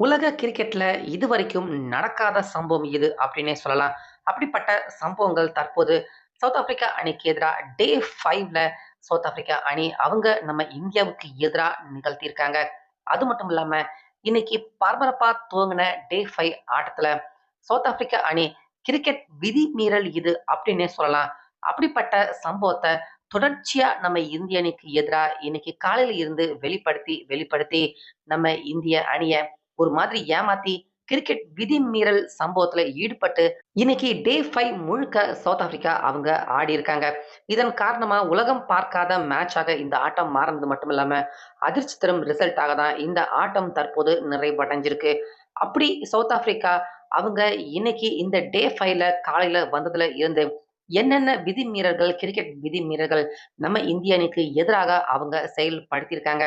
உலக கிரிக்கெட்ல இதுவரைக்கும் நடக்காத சம்பவம் இது அப்படின்னே சொல்லலாம். அப்படிப்பட்ட சம்பவங்கள் தற்போது சவுத் ஆப்பிரிக்கா அணிக்கு எதிராக டே ஃபைவ்ல சவுத் ஆப்பிரிக்கா அணி அவங்க நம்ம இந்தியாவுக்கு எதிராக நிகழ்த்தியிருக்காங்க. அது மட்டும் இல்லாம, இன்னைக்கு பரபரப்பா துவங்கின டே ஃபைவ் ஆட்டத்துல சவுத் ஆப்பிரிக்கா அணி கிரிக்கெட் விதி மீறல் இது அப்படின்னே சொல்லலாம். அப்படிப்பட்ட சம்பவத்தை தொடர்ச்சியா நம்ம இந்திய அணிக்கு எதிராக இன்னைக்கு காலையில இருந்து வெளிப்படுத்தி, வெளிப்படுத்தி நம்ம இந்திய அணியை ஒரு மாதிரி ஏமாத்தி கிரிக்கெட் விதிமீறல் சம்பவத்துல ஈடுபட்டு இன்னைக்கு டே ஃபைவ் முழுக்க சவுத் ஆப்பிரிக்கா அவங்க ஆடியிருக்காங்க. இதன் காரணமா உலகம் பார்க்காத மேட்சாக இந்த ஆட்டம் மாறினது மட்டும் இல்லாம, அதிர்ச்சி தரும் ரிசல்ட்டாக தான் இந்த ஆட்டம் தற்போது நிறைவடைஞ்சிருக்கு. அப்படி சவுத் ஆப்பிரிக்கா அவங்க இன்னைக்கு இந்த டே ஃபைவ்ல காலையில வந்ததுல இருந்து என்னென்ன விதிமீறல்கள், கிரிக்கெட் விதிமீறல்கள் நம்ம இந்திய அணிக்கு எதிராக அவங்க செயல்படுத்தியிருக்காங்க.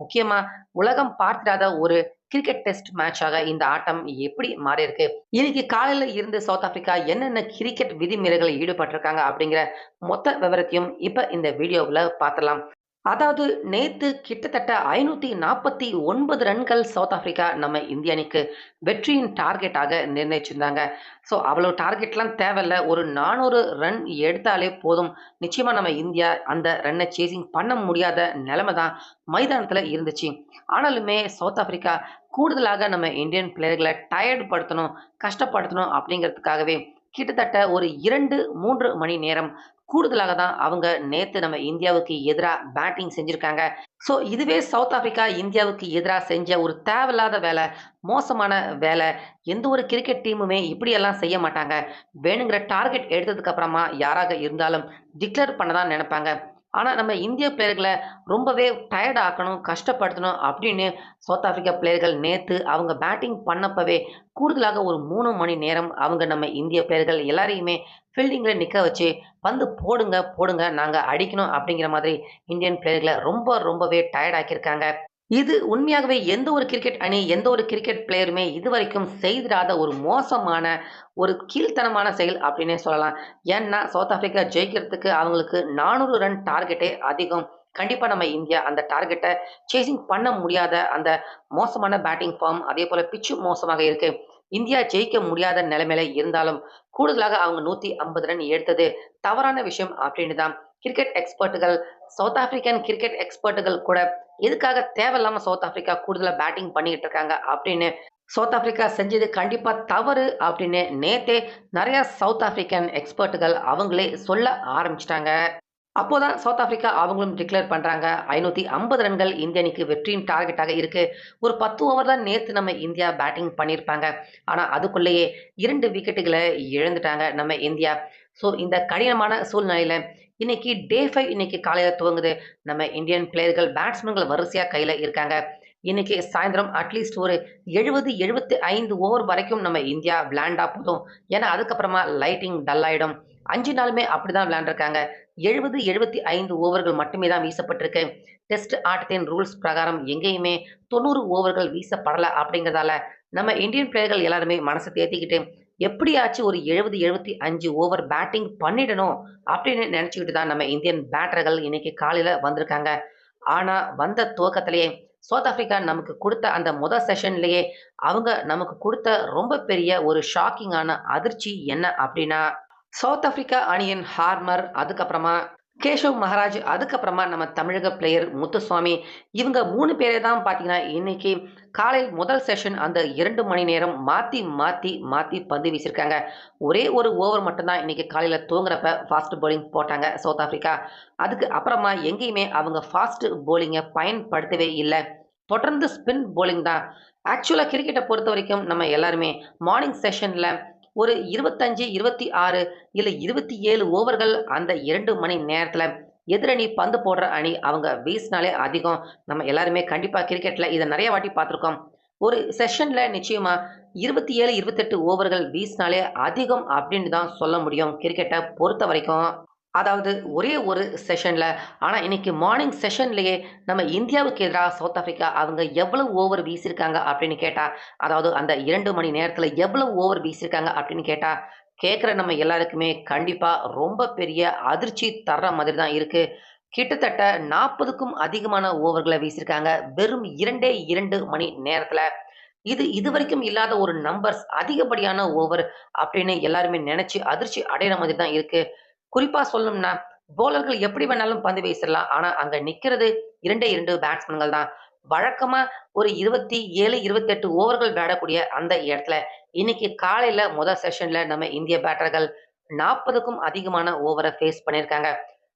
முக்கியமா உலகம் பார்த்திராத ஒரு கிரிக்கெட் டெஸ்ட் மேட்சாக இந்த ஆட்டம் எப்படி மாறியிருக்கு? இன்னைக்கு காலையில இருந்து சவுத் ஆப்பிரிக்கா என்னென்ன கிரிக்கெட் விதிமீறல்கள் ஈடுபட்டிருக்காங்க அப்படிங்கிற மொத்த விவரத்தையும் இப்ப இந்த வீடியோவுல பார்த்துடலாம். அதாவது நேத்து கிட்டத்தட்ட 549 ரன்கள் சவுத் ஆப்பிரிக்கா நம்ம இந்திய அணிக்கு வெற்றியின் டார்கெட்டாக நிர்ணயிச்சிருந்தாங்க. ஸோ அவ்வளவு டார்கெட்லாம் தேவையில்ல. ஒரு 400 ரன் எடுத்தாலே போதும். நிச்சயமா நம்ம இந்தியா அந்த ரன்னை சேசிங் பண்ண முடியாத நிலைமை தான் மைதானத்துல இருந்துச்சு. ஆனாலுமே சவுத் ஆப்பிரிக்கா கூடுதலாக நம்ம இந்தியன் பிளேயர்களை டயர்டு படுத்தணும், கஷ்டப்படுத்தணும் அப்படிங்கிறதுக்காகவே கிட்டத்தட்ட ஒரு 2, 3 மணி நேரம் கூடுதலாக தான் அவங்க நேற்று நம்ம இந்தியாவுக்கு எதிராக பேட்டிங் செஞ்சுருக்காங்க ஸோ இதுவே சவுத் ஆப்பிரிக்கா இந்தியாவுக்கு எதிராக செஞ்ச ஒரு தேவையில்லாத வேலை, மோசமான வேலை. எந்த ஒரு கிரிக்கெட் டீமுமே இப்படியெல்லாம் செய்ய மாட்டாங்க. வேணுங்கிற டார்கெட் எடுத்ததுக்கப்புறமா யாராக இருந்தாலும் டிக்ளேர் பண்ண தான் நினைப்பாங்க. ஆனால் நம்ம இந்திய பிளேயர்களை ரொம்பவே டயர்ட் ஆக்கணும், கஷ்டப்படுத்தணும் அப்படின்னு சவுத் ஆப்பிரிக்கா பிளேயர்கள் நேற்று அவங்க பேட்டிங் பண்ணப்பவே கூடுதலாக ஒரு மூணு மணி நேரம் அவங்க நம்ம இந்திய பிளேயர்கள் எல்லாரையுமே ஃபீல்டிங்கில் நிற்க வச்சு, "பந்து போடுங்க, போடுங்க. நாங்கள் அடிக்கணும்." அப்படிங்கிற மாதிரி இந்தியன் பிளேயர்களை ரொம்ப ரொம்பவே டயர்ட் ஆக்கியிருக்காங்க. இது உண்மையாகவே எந்த ஒரு கிரிக்கெட் அணி, எந்த ஒரு கிரிக்கெட் பிளேயருமே இதுவரைக்கும் செய்திடாத ஒரு மோசமான, ஒரு கீழ்த்தனமான செயல் அப்படின்னே சொல்லலாம். ஏன்னா சவுத் ஆப்பிரிக்கா ஜெயிக்கிறதுக்கு அவங்களுக்கு 400 ரன் டார்கெட்டே அதிகம். கண்டிப்பாக நம்ம இந்தியா அந்த டார்கெட்டை சேசிங் பண்ண முடியாத அந்த மோசமான பேட்டிங் ஃபார்ம், அதே போல் பிச்சு மோசமாக இருக்கு. இந்தியா ஜெயிக்க முடியாத நிலைமையில இருந்தாலும், கூடுதலாக அவங்க 150 ரன் எடுத்தது தவறான விஷயம் அப்படின்னு தான் கிரிக்கெட் எக்ஸ்பர்ட்டுகள், சவுத் ஆப்பிரிக்கன் கிரிக்கெட் எக்ஸ்பர்ட்டுகள் கூட எதுக்காக தேவையில்லாமல் சவுத் ஆப்பிரிக்கா கூடுதலாக பேட்டிங் பண்ணிக்கிட்டு இருக்காங்க அப்படின்னு சவுத் ஆப்பிரிக்கா செஞ்சது கண்டிப்பா தவறு அப்படின்னு நேத்தே நிறைய சவுத் ஆப்பிரிக்கன் எக்ஸ்பர்ட்டுகள் அவங்களே சொல்ல ஆரம்பிச்சிட்டாங்க அப்போதான் சவுத் ஆப்பிரிக்கா அவங்களும் டிக்ளேர் பண்றாங்க. 550 ரன்கள் இந்திய அணிக்கு வெற்றியின் டார்கெட்டாக இருக்கு. ஒரு 10 ஓவர் தான் நேத்து நம்ம இந்தியா பேட்டிங் பண்ணியிருப்பாங்க. ஆனா அதுக்குள்ளேயே இரண்டு விக்கெட்டுகளை இழந்துட்டாங்க நம்ம இந்தியா. ஸோ இந்த கடினமான சூழ்நிலையில இன்னைக்கு டே ஃபைவ் இன்னைக்கு காலையில துவங்குது. நம்ம இந்தியன் பிளேயர்கள், பேட்ஸ்மேன்கள் வரிசையா கையில இருக்காங்க. இன்னைக்கு சாயந்தரம் அட்லீஸ்ட் ஒரு 70, 75 ஓவர் வரைக்கும் நம்ம இந்தியா விளையாண்டா போதும். ஏன்னா அதுக்கப்புறமா லைட்டிங் டல் ஆயிடும். அஞ்சு நாளுமே அப்படிதான் விளையாண்டுருக்காங்க. 70, 75 ஓவர்கள் மட்டுமே தான் வீசப்பட்டிருக்கு. டெஸ்ட் ஆட்டத்தின் ரூல்ஸ் பிரகாரம் எங்கேயுமே 90 ஓவர்கள் வீசப்படல அப்படிங்கிறதால, நம்ம இந்தியன் பிளேயர்கள் எல்லாருமே மனசை தேத்திக்கிட்டு, எப்படியாச்சும் ஒரு 70, 75 ஓவர் பேட்டிங் பண்ணிடணும் அப்படின்னு நினைச்சுக்கிட்டு தான் நம்ம இந்தியன் பேட்டர்கள் இன்னைக்கு காலையில வந்திருக்காங்க. ஆனா வந்த துவக்கத்திலேயே சவுத் ஆப்பிரிக்கா நமக்கு கொடுத்த அந்த முதல் செஷன்லேயே அவங்க நமக்கு கொடுத்த ரொம்ப பெரிய ஒரு ஷாக்கிங்கான அதிர்ச்சி என்ன அப்படின்னா, சவுத் ஆப்பிரிக்கா அணியின் ஹார்மர், அதுக்கப்புறமா கேஷவ் மகாராஜ், அதுக்கப்புறமா நம்ம தமிழக பிளேயர் முத்துசுவாமி இவங்க மூணு பேரே தான் பார்த்தீங்கன்னா, இன்னைக்கு காலை முதல் செஷன் அந்த இரண்டு மணி நேரம் மாற்றி மாற்றி மாற்றி பந்து வீசியிருக்காங்க. ஒரே ஒரு ஓவர் மட்டும்தான் இன்னைக்கு காலையில் துவங்குறப்ப ஃபாஸ்ட் பவுலிங் போட்டாங்க சவுத் ஆஃப்ரிக்கா அதுக்கு அப்புறமா எங்கேயுமே அவங்க ஃபாஸ்ட் பவுலிங்கை பயன்படுத்தவே இல்லை தொடர்ந்து ஸ்பின் பவுலிங் தான். ஆக்சுவலாக கிரிக்கெட்டை பொறுத்த வரைக்கும் நம்ம எல்லாருமே மார்னிங் செஷனில் ஒரு இருபத்தஞ்சி இருபத்தி ஆறு இல்லை இருபத்தி ஏழு ஓவர்கள் அந்த இரண்டு மணி நேரத்தில் எதிரணி பந்து போடுற அணி அவங்க வீசினாலே அதிகம். நம்ம எல்லாருமே கண்டிப்பாக கிரிக்கெட்டில் இதை நிறைய வாட்டி பார்த்துருக்கோம். ஒரு செஷனில் நிச்சயமாக இருபத்தி ஏழு இருபத்தெட்டு ஓவர்கள் வீசினாலே அதிகம் அப்படின்னு தான் சொல்ல முடியும். கிரிக்கெட்டை பொறுத்த வரைக்கும் அதாவது ஒரே ஒரு செஷனில் ஆனால் இன்னைக்கு மார்னிங் செஷன்லேயே நம்ம இந்தியாவுக்கு எதிராக சவுத் ஆஃப்ரிக்கா அவங்க எவ்வளவு ஓவர் வீசியிருக்காங்க அப்படின்னு கேட்டால் அதாவது அந்த இரண்டு மணி நேரத்தில் எவ்வளவு ஓவர் வீசியிருக்காங்க அப்படின்னு கேட்டால் கேட்குற நம்ம எல்லாருக்குமே கண்டிப்பாக ரொம்ப பெரிய அதிர்ச்சி தர்ற மாதிரி தான் இருக்குது கிட்டத்தட்ட 40க்கும் அதிகமான ஓவர்களை வீசியிருக்காங்க. வெறும் 2டே 2 மணி நேரத்தில் இது இதுவரைக்கும் இல்லாத ஒரு நம்பர்ஸ் அதிகப்படியான ஓவர் அப்படின்னு எல்லாருமே நினச்சி அதிர்ச்சி அடையிற மாதிரி தான் இருக்குது குறிப்பா சொல்லணும்னா, போலர்கள் எப்படி வேணாலும் பந்து வீசிடலாம் ஆனா அங்க நிக்கிறது 2டே 2 பேட்ஸ்மேன்கள் தான். வழக்கமா ஒரு 27, 28 ஓவர்கள் விளையாடக்கூடிய அந்த இடத்துல, இன்னைக்கு காலையில முதல் செஷன்ல நம்ம இந்திய பேட்டர்கள் 40க்கும் அதிகமான ஓவரை ஃபேஸ் பண்ணியிருக்காங்க.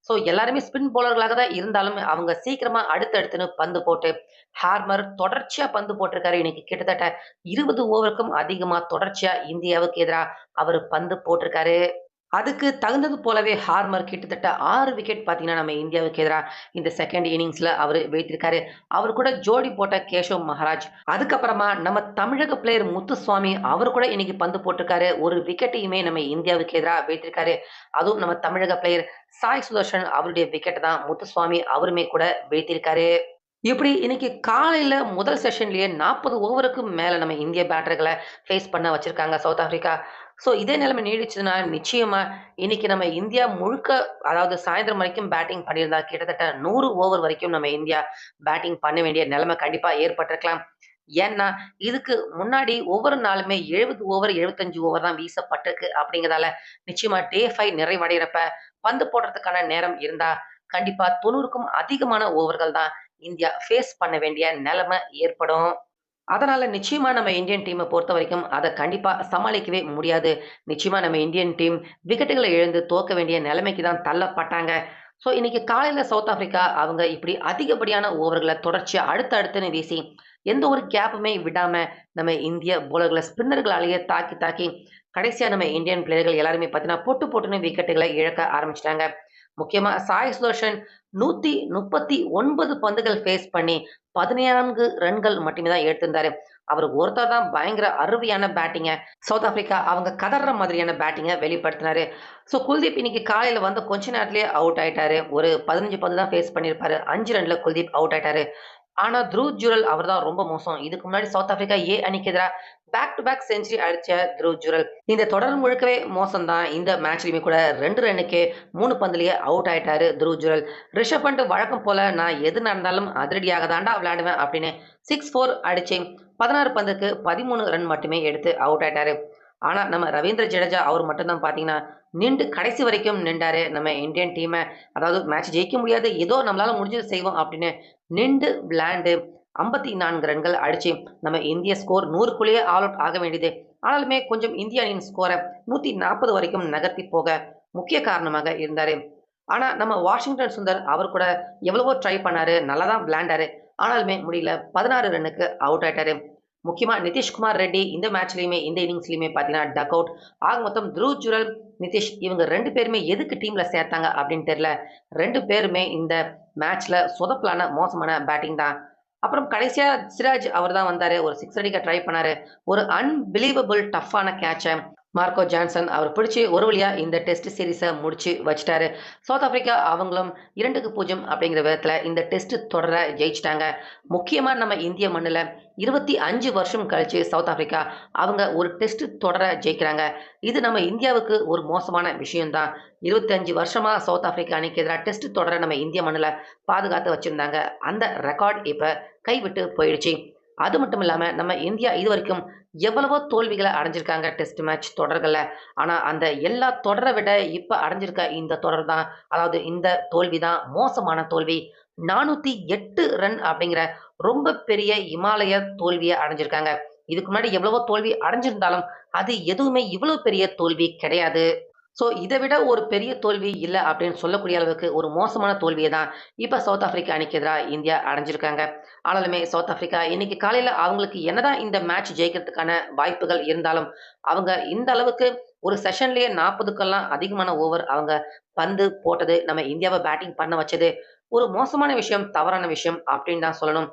ஸோ எல்லாருமே ஸ்பின் போலர்களாக தான் இருந்தாலும், அவங்க சீக்கிரமா அடுத்தடுத்துன்னு பந்து போட்டு, ஹார்மர் தொடர்ச்சியா பந்து போட்டிருக்காரு. இன்னைக்கு கிட்டத்தட்ட 20 ஓவருக்கும் அதிகமா தொடர்ச்சியா இந்தியாவுக்கு எதிராக அவர் பந்து போட்டிருக்காரு. அதுக்கு தகுந்தது போலவே ஹார்மர் கிட்டத்தட்ட ஆறு விக்கெட் பார்த்தீங்கன்னா, நம்ம இந்தியாவுக்கு எதிராக இந்த செகண்ட் இனிங்ஸில் அவர் வைத்திருக்காரு அவர் கூட ஜோடி போட்ட கேஷவ் மகாராஜ். அதுக்கப்புறமா நம்ம தமிழக பிளேயர் முத்துசுவாமி அவர் கூட இன்னைக்கு பந்து போட்டிருக்காரு. ஒரு விக்கெட்டையுமே நம்ம இந்தியாவுக்கு எதிராக வைத்திருக்காரு அதுவும் நம்ம தமிழக பிளேயர் சாய் சுதர்ஷன் அவருடைய விக்கெட் தான் முத்துசுவாமி அவருமே கூட வீழ்த்தியிருக்காரு. இப்படி இன்னைக்கு காலையில முதல் செஷன்லயே 40 ஓவருக்கும் மேல நம்ம இந்திய பேட்டர்களை ஃபேஸ் பண்ண வச்சிருக்காங்க சவுத் ஆப்பிரிக்கா. ஸோ இதே நிலைமை நீடிச்சதுன்னா, நிச்சயமா இன்னைக்கு நம்ம இந்தியா முழுக்க அதாவது சாயந்தரம் வரைக்கும் பேட்டிங் பண்ணியிருந்தா, கிட்டத்தட்ட நூறு ஓவர் வரைக்கும் நம்ம இந்தியா பேட்டிங் பண்ண வேண்டிய நிலைமை கண்டிப்பா ஏற்பட்டிருக்கலாம். ஏன்னா, இதுக்கு முன்னாடி ஒவ்வொரு நாளுமே 70 ஓவர், 75 ஓவர் தான் வீசப்பட்டிருக்கு அப்படிங்கிறதால, நிச்சயமா டே ஃபைவ் நிறைவடைகிறப்ப பந்து போடுறதுக்கான நேரம் இருந்தா, கண்டிப்பா 90க்கும் அதிகமான ஓவர்கள் தான் இந்தியா ஃபேஸ் பண்ண வேண்டிய நிலைமை ஏற்படும். அதனால் நிச்சயமாக நம்ம இந்தியன் டீமை பொறுத்த வரைக்கும் அதை கண்டிப்பாக சமாளிக்கவே முடியாது. நிச்சயமாக நம்ம இந்தியன் டீம் விக்கெட்டுகளை இழந்து தோக்க வேண்டிய நிலைமைக்கு தான் தள்ளப்பட்டாங்க. ஸோ இன்னைக்கு காலையில் சவுத் ஆப்பிரிக்கா அவங்க இப்படி அதிகப்படியான ஓவர்களை தொடர்ச்சியாக அடுத்து அடுத்துன்னு வீசி, எந்த ஒரு கேப்புமே விடாமல் நம்ம இந்திய போலர்களை ஸ்பின்னர்களாலேயே தாக்கி தாக்கி, கடைசியாக நம்ம இந்தியன் பிளேயர்கள் எல்லாருமே பார்த்தீங்கன்னா, பொட்டு பொட்டுன்னு விக்கெட்டுகளை இழக்க ஆரம்பிச்சிட்டாங்க முக்கியமாக சாய் சுதர்ஷன் 139 பந்துகள் ஃபேஸ் பண்ணி 14 ரன்கள் மட்டுமே தான் எடுத்திருந்தாரு. அவர் ஒருத்தர் தான் பயங்கர அருவியான பேட்டிங்கை சவுத் ஆப்பிரிக்கா அவங்க கதர்ற மாதிரியான பேட்டிங்கை வெளிப்படுத்தினாரு. ஸோ குல்தீப் இன்னைக்கு காலையில் வந்து கொஞ்ச நேரத்திலேயே அவுட் ஆயிட்டாரு. ஒரு 15 பந்து தான் ஃபேஸ் பண்ணியிருப்பாரு. அஞ்சு ரன்ல குல்தீப் அவுட் ஆயிட்டாரு. ஆனால் த்ரூ ஜுரல் அவர் தான் ரொம்ப மோசம். இதுக்கு முன்னாடி சவுத் ஆப்பிரிக்கா ஏ அணிக்கு எதிராக பேக் டு பேக் செஞ்சுரி அடிச்ச த்ரூ ஜுரல். இந்த தொடர் முழுக்கவே மோசம் தான். இந்த மேட்ச்லயுமே கூட ரெண்டு ரன்னுக்கே மூணு பந்துலயே அவுட் ஆயிட்டாரு த்ரூ ஜுரல். ரிஷப் பண்ட் வழக்கம் போல நான் எது நடந்தாலும் அதிரடியாக தாண்டா விளையாடுவேன் அப்படின்னு 6, 4 அடிச்சு 16 பந்துக்கு 13 ரன் மட்டுமே எடுத்து அவுட் ஆயிட்டாரு. ஆனால் நம்ம ரவீந்திர ஜடேஜா அவர் மட்டும்தான் பார்த்தீங்கன்னா, நின்று கடைசி வரைக்கும் நின்றாரு நம்ம இந்தியன் டீமை அதாவது மேட்ச் ஜெயிக்க முடியாது. ஏதோ நம்மளால முடிஞ்சது செய்வோம் அப்படின்னு நின்று விளையாண்டு 54 ரன்கள் அடிச்சு, நம்ம இந்திய ஸ்கோர் 100க்குள்ளேயே ஆல் அவுட் ஆக வேண்டியது. ஆனாலுமே கொஞ்சம் இந்திய அணியின் ஸ்கோர 140 வரைக்கும் நகர்த்தி போக முக்கிய காரணமாக இருந்தார் ஆனால் நம்ம வாஷிங்டன் சுந்தர் அவர் கூட எவ்வளவோ ட்ரை பண்ணாரு. நல்லா தான் விளையாண்டாரு. ஆனாலுமே முடியல. 16 ரன்னுக்கு அவுட் ஆயிட்டாரு. முக்கியமாக நிதிஷ்குமார் ரெட்டி இந்த மேட்ச்லையுமே இந்த இன்னிங்ஸ்லையுமே பார்த்தீங்கன்னா, டக் அவுட். ஆக மொத்தம் த்ருவ் ஜுரல், நிதிஷ் இவங்க ரெண்டு பேருமே எதுக்கு டீமில் சேர்த்தாங்க அப்படின்னு தெரியல. ரெண்டு பேருமே இந்த மேட்ச்சில் சொதப்பலான மோசமான பேட்டிங் தான். அப்புறம் கடைசியா சிராஜ் அவர் தான் வந்தாரு. ஒரு சிக்ஸ் அடிக்க ட்ரை பண்ணாரு. ஒரு அன்பிலீவபிள் டஃப்பான கேட்சை மார்க்கோ ஜான்சன் அவர் பிடிச்சி ஒரு வழியாக இந்த டெஸ்ட் சீரீஸை முடிச்சு வச்சிட்டாரு சவுத் ஆப்பிரிக்கா அவங்களும் 2க்கு 0 அப்படிங்கிற விதத்தில் இந்த டெஸ்ட் தொடர ஜெயிச்சிட்டாங்க முக்கியமாக நம்ம இந்திய மண்ணில் இருபத்தி அஞ்சு வருஷம் கழிச்சு சவுத் ஆப்பிரிக்கா அவங்க ஒரு டெஸ்ட் தொடர ஜெயிக்கிறாங்க. இது நம்ம இந்தியாவுக்கு ஒரு மோசமான விஷயம் தான். 25 வருஷமாக சவுத் ஆப்பிரிக்கா அணிக்கு எதிராக டெஸ்ட் தொடர நம்ம இந்திய மண்ணில் பாதுகாத்து வச்சுருந்தாங்க அந்த ரெக்கார்ட் இப்போ கைவிட்டு போயிடுச்சு. அது மட்டும் இல்லாமல் நம்ம இந்தியா இது வரைக்கும் எவ்வளவோ தோல்விகளை அடைஞ்சிருக்காங்க டெஸ்ட் மேட்ச் தொடர்களில் ஆனால் அந்த எல்லா தொடரை விட இப்போ அடைஞ்சிருக்க இந்த தொடர் தான் அதாவது இந்த தோல்வி தான் மோசமான தோல்வி. 408 ரன் அப்படிங்கிற ரொம்ப பெரிய இமாலய தோல்வியை அடைஞ்சிருக்காங்க. இதுக்கு முன்னாடி எவ்வளவோ தோல்வி அடைஞ்சிருந்தாலும், அது எதுவுமே இவ்வளவு பெரிய தோல்வி கிடையாது. ஸோ இதை விட ஒரு பெரிய தோல்வி இல்லை அப்படின்னு சொல்லக்கூடிய அளவுக்கு ஒரு மோசமான தோல்வியை தான் இப்போ சவுத் ஆஃப்ரிக்கா அணிக்கு எதிராக இந்தியா அடைஞ்சிருக்காங்க. ஆனாலுமே சவுத் ஆஃப்ரிக்கா இன்னைக்கு காலையில் அவங்களுக்கு என்னதான் இந்த மேட்ச் ஜெயிக்கிறதுக்கான வாய்ப்புகள் இருந்தாலும், அவங்க இந்த அளவுக்கு ஒரு செஷன்லேயே நாற்பதுக்கெல்லாம் அதிகமான ஓவர் அவங்க பந்து போட்டது, நம்ம இந்தியாவை பேட்டிங் பண்ண வச்சது, ஒரு மோசமான விஷயம், தவறான விஷயம் அப்படின்னு தான் சொல்லணும்.